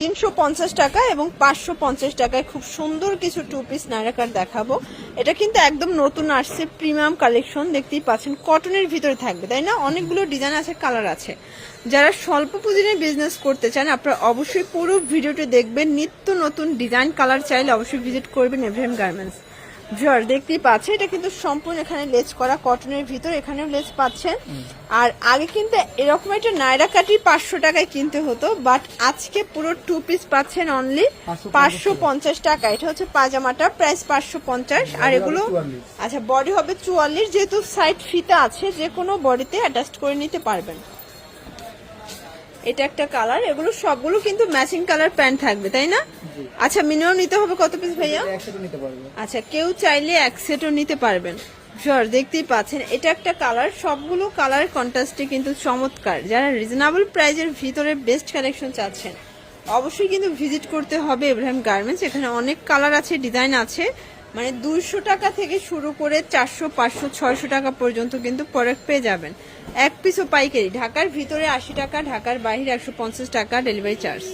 তিনশো পঞ্চাশ টাকা এবং পাঁচশো পঞ্চাশ টাকায় খুব সুন্দর কিছু টু পিস নায়রাকার দেখাবো। এটা কিন্তু একদম নতুন আসছে প্রিমিয়াম কালেকশন দেখতেই পাচ্ছেন। কটনের ভিতরে থাকবে, তাই না? অনেকগুলো ডিজাইন আছে কালার আছে। যারা স্বল্প পুঁজিনে বিজনেস করতে চান, আপনারা অবশ্যই পুরো ভিডিওটি দেখবেন। নিত্য নতুন ডিজাইন কালার চাইলে অবশ্যই ভিজিট করবেন এভরিএম গার্মেন্টস জর দেখতেই পাচ্ছেন এটা কিন্তু সম্পূর্ণ এখানে লেস করা কটনের ভিতর এখানেও লেস পাচ্ছেন। আর আগে কিন্তু এরকম একটা নাইরা কাটি পাঁচশো টাকায় কিনতে হতো বাট আজকে পুরো টু পিস পাচ্ছেন অনলি পাঁচশো পঞ্চাশ টাকা। এটা হচ্ছে পাজামাটা প্রাইস পাঁচশো পঞ্চাশ। আর এগুলো আচ্ছা বডি হবে চুয়াল্লিশ যেহেতু সাইড ফিতা আছে যে কোনো বডিতে অ্যাডজাস্ট করে নিতে পারবেন। এটা একটা কালার এগুলো সবগুলো কিন্তু ম্যাচিং কালার প্যান্ট থাকবে তাই না? আচ্ছা মিনিমাম নিতে হবে কত পিস ভাইয়া? আচ্ছা কেউ চাইলে এক সেটও নিতে পারবেন। শিওর দেখতেই পাচ্ছেন এটা একটা কালার সবগুলো কালার কন্ট্রাস্টে কিন্তু চমৎকার। যারা রিজনেবল প্রাইজের ভিতরে বেস্ট কালেকশন চাচ্ছেন অবশ্যই কিন্তু ভিজিট করতে হবে ইব্রাহিম গার্মেন্টস এখানে অনেক কালার আছে ডিজাইন আছে। মানে দুশো টাকা থেকে শুরু করে চারশো পাঁচশো ছয়শো টাকা পর্যন্ত কিন্তু প্রোডাক্ট পেয়ে যাবেন। এক পিসও পাইকারি। ঢাকার ভিতরে আশি টাকা ঢাকার বাইরে একশো পঞ্চাশ টাকা ডেলিভারি চার্জ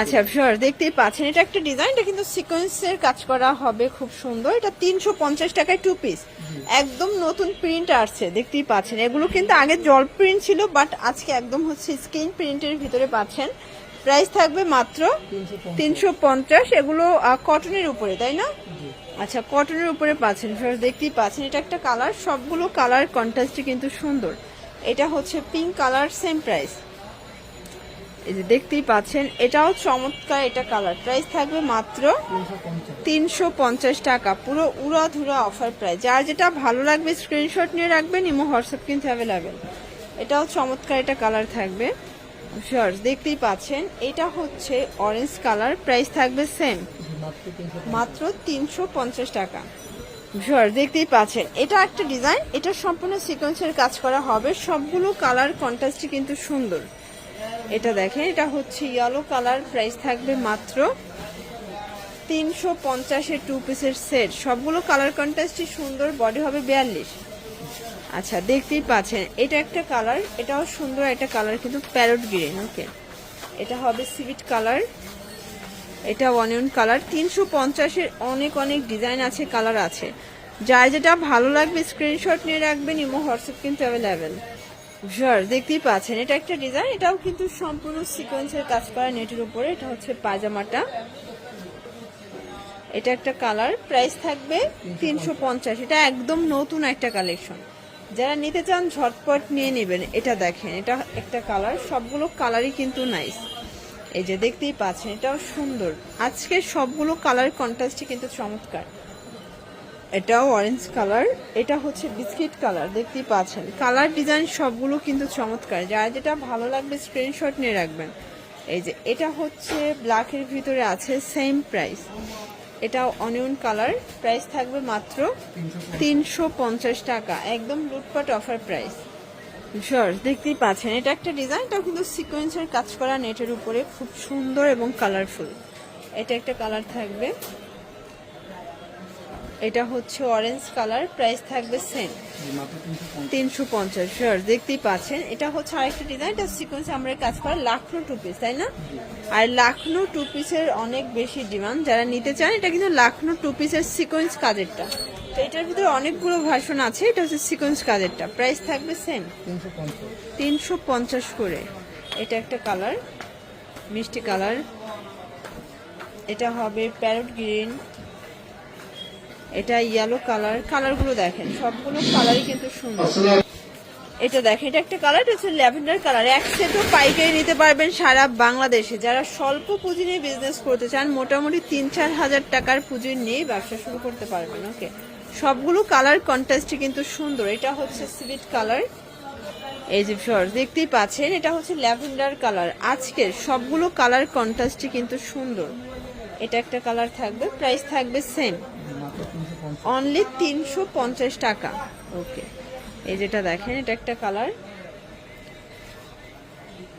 আচ্ছা শিওর দেখতেই পাচ্ছেন এটা একটা ডিজাইন এটা কিন্তু সিকোয়েন্সের কাজ করা হবে খুব সুন্দর। এটা তিনশো পঞ্চাশ টাকায় টু পিস একদম নতুন প্রিন্ট আসছে দেখতেই পাচ্ছেন। এগুলো কিন্তু আগে জল প্রিন্ট ছিল বাট আজকে একদম হচ্ছে স্ক্রিন প্রিন্টের ভিতরে পাচ্ছেন। প্রাইস থাকবে মাত্র তিনশো পঞ্চাশ। এগুলো কটনের উপরে তাই না? আচ্ছা কটনের উপরে পাচ্ছেন ফ্রেন্ডস দেখতেই পাচ্ছেন, এটা একটা কালার সবগুলো কালার কন্ট্রাস্টই কিন্তু সুন্দর। এটা হচ্ছে পিঙ্ক কালার সেম প্রাইস এই যে দেখতেই পাচ্ছেন, এটাও চমৎকার এটা কালার প্রাইস থাকবে মাত্র তিনশো পঞ্চাশ টাকা। পুরো উড়া ধুরা অফার প্রাইস যার যেটা ভালো লাগবে স্ক্রিনশট নিয়ে রাখবেন, ইমো হোয়াটসঅ্যাপ কিন্তু অ্যাভেলেবেল এটাও চমৎকার এটা কালার থাকবে। দেখতেই পাচ্ছেন, এটা হচ্ছে অরেঞ্জ কালার প্রাইস থাকবে সেম মাত্র তিনশো পঞ্চাশ টাকা। শিওর দেখতেই পাচ্ছেন, এটা একটা ডিজাইন এটা সম্পূর্ণ সিকোয়েন্সের কাজ করা হবে, সবগুলো কালার কন্ট্রাস্টই কিন্তু সুন্দর। এটা দেখেন, এটা হচ্ছে ইয়েলো কালার প্রাইস থাকবে মাত্র তিনশো পঞ্চাশের টু পিসের সেট সবগুলো কালার কন্ট্রাস্টই সুন্দর বডি হবে বিয়াল্লিশ। আচ্ছা দেখতেই পাচ্ছেন, এটা একটা কালার এটাও সুন্দর একটা কালার কিন্তু প্যারট গ্রিন ওকে এটা হবে সিভিট কালার এটা অনিয়ন কালার তিনশো পঞ্চাশের অনেক অনেক ডিজাইন আছে কালার আছে। যার যেটা ভালো লাগবে স্ক্রিনশট নিয়ে রাখবেন, ইমো, হোয়াটসঅ্যাপ কিন্তু অ্যাভেলেবেল শিওর দেখতেই পাচ্ছেন, এটা একটা ডিজাইন এটাও কিন্তু সম্পূর্ণ সিকোয়েন্সের কাজ করা নেটের উপরে, এটা হচ্ছে পাজামাটা এটা একটা কালার প্রাইস থাকবে তিনশো পঞ্চাশ, এটা একদম নতুন একটা কালেকশন যারা নিতে চান, ঝটপট নিয়ে নেবেন। এটা দেখেন, এটা একটা কালার, সবগুলো কালারই কিন্তু নাইস এই যে দেখতেই পাচ্ছেন, এটাও সুন্দর। আজকে সবগুলো কালার কন্ট্রাস্টই কিন্তু চমৎকার। এটাও অরেঞ্জ কালার, এটা হচ্ছে বিস্কিট কালার, দেখতেই পাচ্ছেন। কালার ডিজাইন সবগুলো কিন্তু চমৎকার। যার যেটা ভালো লাগবে স্ক্রিনশট নিয়ে রাখবেন। এই যে, এটা হচ্ছে ব্ল্যাকের ভিতরে আছে সেম প্রাইস এটাও অনিয়ন কালার। প্রাইস থাকবে মাত্র তিনশো পঞ্চাশ টাকা। একদম লুটপাট অফার প্রাইস শিওর দেখতেই পাচ্ছেন, এটা একটা ডিজাইন এটাও কিন্তু সিকোয়েন্সের কাজ করা নেটের উপরে খুব সুন্দর এবং কালারফুল এটা একটা কালার থাকবে। এটা হচ্ছে অরেঞ্জ কালার প্রাইস থাকবে সেম তিনশো পঞ্চাশ। শিওর দেখতেই পাচ্ছেন। এটা হচ্ছে আরেকটা ডিজাইন এটা সিকোয়েন্স আমরা কাজ করা লাখনো টু পিস তাই না? আর লাখনো টু পিসের অনেক বেশি ডিমান্ড যারা নিতে চান এটা কিন্তু লাখনো টু পিসের সিকোয়েন্স কাজেরটা। তো এটার ভিতরে অনেকগুলো ভার্সন আছে এটা হচ্ছে সিকোয়েন্স কাজেরটা। প্রাইস থাকবে সেম তিনশো পঞ্চাশ তিনশো পঞ্চাশ করে। এটা একটা কালার মিষ্টি কালার এটা হবে প্যারট গ্রিন এটা ইয়েলো কালার কালারগুলো দেখেন, সবগুলো কালারই কিন্তু সুন্দর। এটা দেখেন, এটা একটা কালার এটা হচ্ছে ল্যাভেন্ডার কালার এক সেটও পাইকারি নিতে পারবেন সারা বাংলাদেশে। যারা স্বল্প পুঁজি নিয়ে বিজনেস করতে চান, মোটামুটি তিন, চার হাজার টাকার পুঁজি নিয়ে ব্যবসা শুরু করতে পারবেন ওকে সবগুলো কালার কন্ট্রাস্টই কিন্তু সুন্দর। এটা হচ্ছে সিভিট কালার এই যে শর দেখতেই পাচ্ছেন, এটা হচ্ছে ল্যাভেন্ডার কালার আজকের সবগুলো কালার কন্ট্রাস্টই কিন্তু সুন্দর। এটা একটা কালার থাকবে প্রাইস থাকবে সেম অনলি তিনশো পঞ্চাশ টাকা। ওকে এই যেটা দেখেন এটা একটা কালার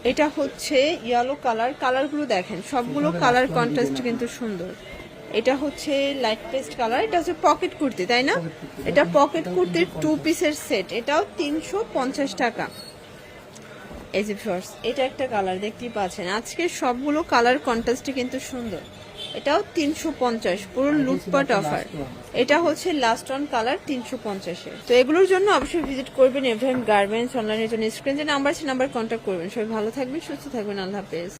এটা হচ্ছে ইয়েলো কালার কালারগুলো দেখেন সবগুলো কালার কন্ট্রাস্ট কিন্তু সুন্দর। এটা হচ্ছে লাইট পেস্ট কালার এটা হচ্ছে পকেট কুর্তি তাই না? এটা পকেট কুর্তির টু পিসের সেট এটাও তিনশো পঞ্চাশ টাকা। এই যে এটা একটা কালার দেখতেই পাচ্ছেন। আজকে সবগুলো কালার কন্ট্রাস্টে কিন্তু সুন্দর। এটাও তিনশো পঞ্চাশ পুরো লুটপাট অফার এটা হচ্ছে লাস্ট অন কালার তিনশো পঞ্চাশে। তো এগুলোর জন্য অবশ্যই ভিজিট করবেন এভ্রাহিম গার্মেন্টস অনলাইনের জন্য স্ক্রিন যে নাম্বার আছে নাম্বার কন্ট্যাক্ট করবেন। সবাই ভালো থাকবেন সুস্থ থাকবেন আল্লাহ হাফেজ।